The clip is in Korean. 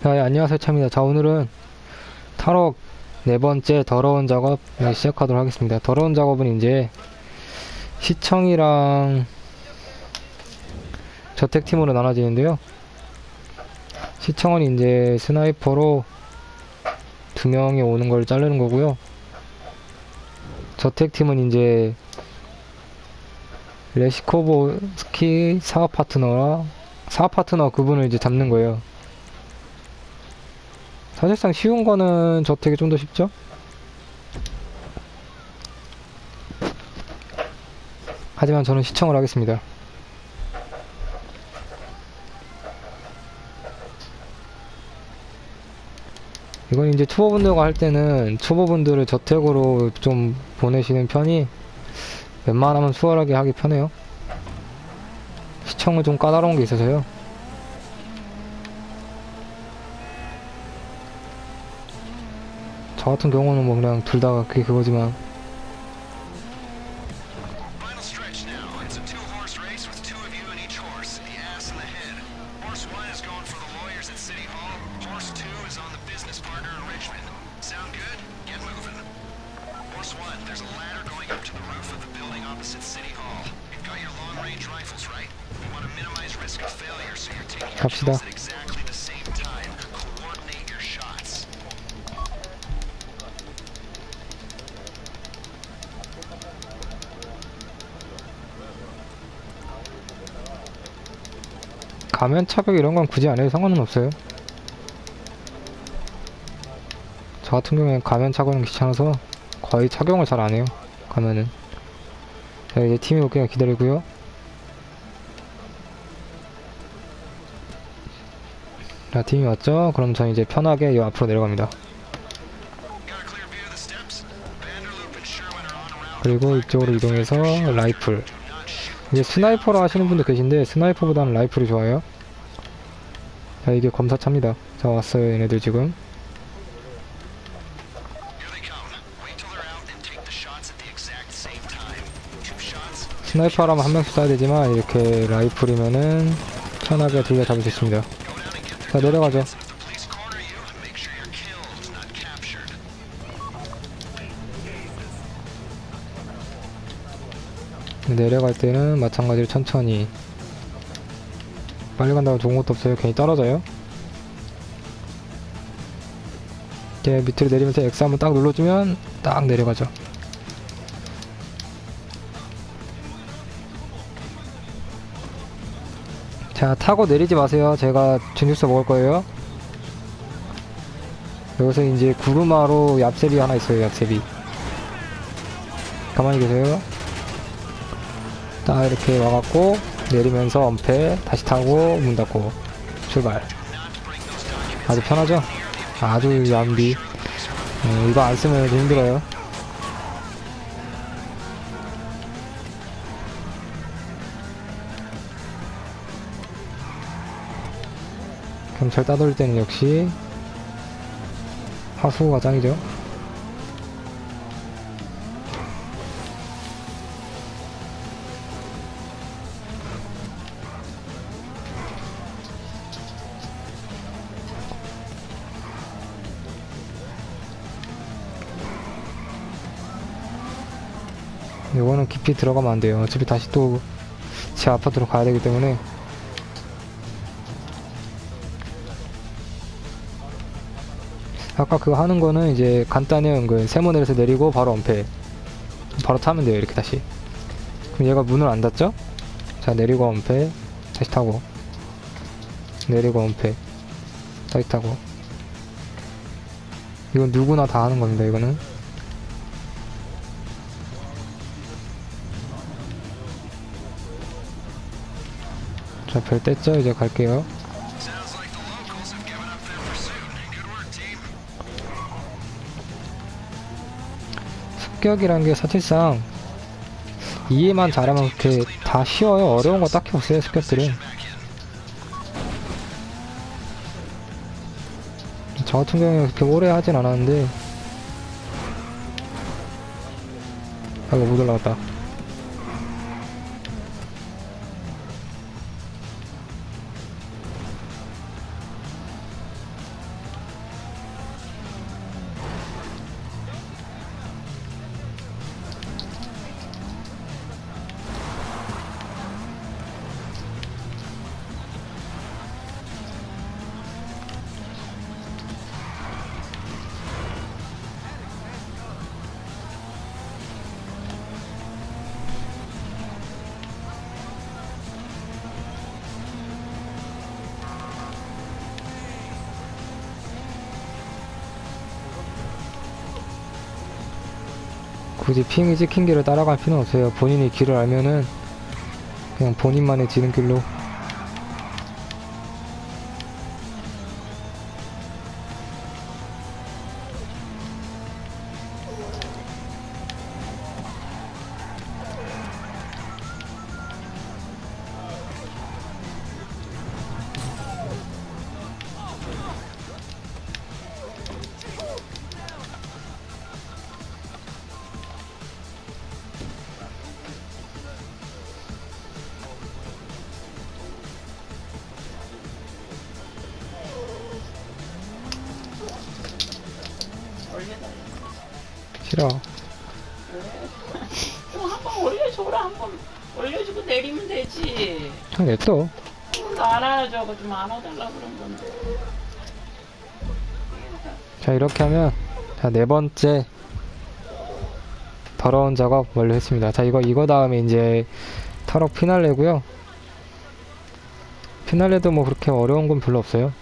자, 예, 안녕하세요. 차입니다. 자, 오늘은 탈옥 네 번째 더러운 작업 네, 시작하도록 하겠습니다. 더러운 작업은 이제 시청이랑 저택팀으로 나눠지는데요. 시청은 이제 스나이퍼로 두 명이 오는 걸 자르는 거고요. 저택팀은 이제 레시코보스키 사업 파트너와 사업 파트너 그분을 이제 잡는 거예요. 사실상 쉬운 거는 저택이 좀 더 쉽죠? 하지만 저는 시청을 하겠습니다. 이건 이제 초보분들과 할 때는 초보분들을 저택으로 좀 보내시는 편이 웬만하면 수월하게 하기 편해요. 시청은 좀 까다로운 게 있어서요. 저 같은 경우는 뭐 그냥 둘 다 그게 그거지만. Now. 가면 착용 이런 건 굳이 안 해도 상관은 없어요. 저 같은 경우엔 가면 착용은 귀찮아서 거의 착용을 잘 안 해요. 가면은. 자, 이제 팀이 올게요. 기다리고요. 자, 팀이 왔죠? 그럼 전 이제 편하게 이 앞으로 내려갑니다. 그리고 이쪽으로 이동해서 라이플. 이제 스나이퍼로 하시는 분도 계신데 스나이퍼보다는 라이플이 좋아요. 자, 이게 검사차입니다. 자, 왔어요. 얘네들 지금. 스나이퍼 하면 한 명씩 쏴야 되지만 이렇게 라이플이면은 편하게 둘다 잡을 수 있습니다. 자 내려가죠. 내려갈 때는 마찬가지로 천천히. 빨리 간다고 좋은 것도 없어요. 괜히 떨어져요. 이렇게 밑으로 내리면서 X 한번 딱 눌러주면 딱 내려가죠. 자 타고 내리지 마세요. 제가 진육서 먹을 거예요. 여기서 이제 구르마로 얍세비 하나 있어요. 얍세비. 가만히 계세요. 딱 이렇게 와갖고 내리면서 엄폐 다시 타고 문 닫고 출발. 아주 편하죠? 아주 얌비. 어, 이거 안 쓰면 좀 힘들어요. 경찰 따돌릴 때는 역시 하수가 짱이죠 이거는 깊이 들어가면 안 돼요. 어차피 다시 또 제 아파트로 가야 되기 때문에. 아까 그거 하는 거는 이제 간단히 은근 세모네에서 내리고 바로 엄폐. 바로 타면 돼요. 이렇게 다시. 그럼 얘가 문을 안 닫죠? 자, 내리고 엄폐. 다시 타고. 내리고 엄폐. 다시 타고. 이건 누구나 다 하는 겁니다. 이거는. 자, 별 뗐죠? 이제 갈게요. 습격이란 게 사실상 이해만 잘하면 그렇게 다 쉬워요. 어려운 거 딱히 없어요, 습격들은. 저 같은 경우에 그렇게 오래 하진 않았는데. 아이고, 못 올라갔다. 굳이 핑이 찍힌 길을 따라갈 필요는 없어요. 본인이 길을 알면은 그냥 본인만의 지름길로 싫어. 좀 한번 올려줘라 한 번 올려주고 내리면 되지. 그냥 냅둬. 안 안아줘 좀 안아달라 그런 건데. 자 이렇게 하면 자 네 번째 더러운 작업 완료했습니다. 자 이거 이거 다음에 이제 타럭 피날레고요. 피날레도 뭐 그렇게 어려운 건 별로 없어요.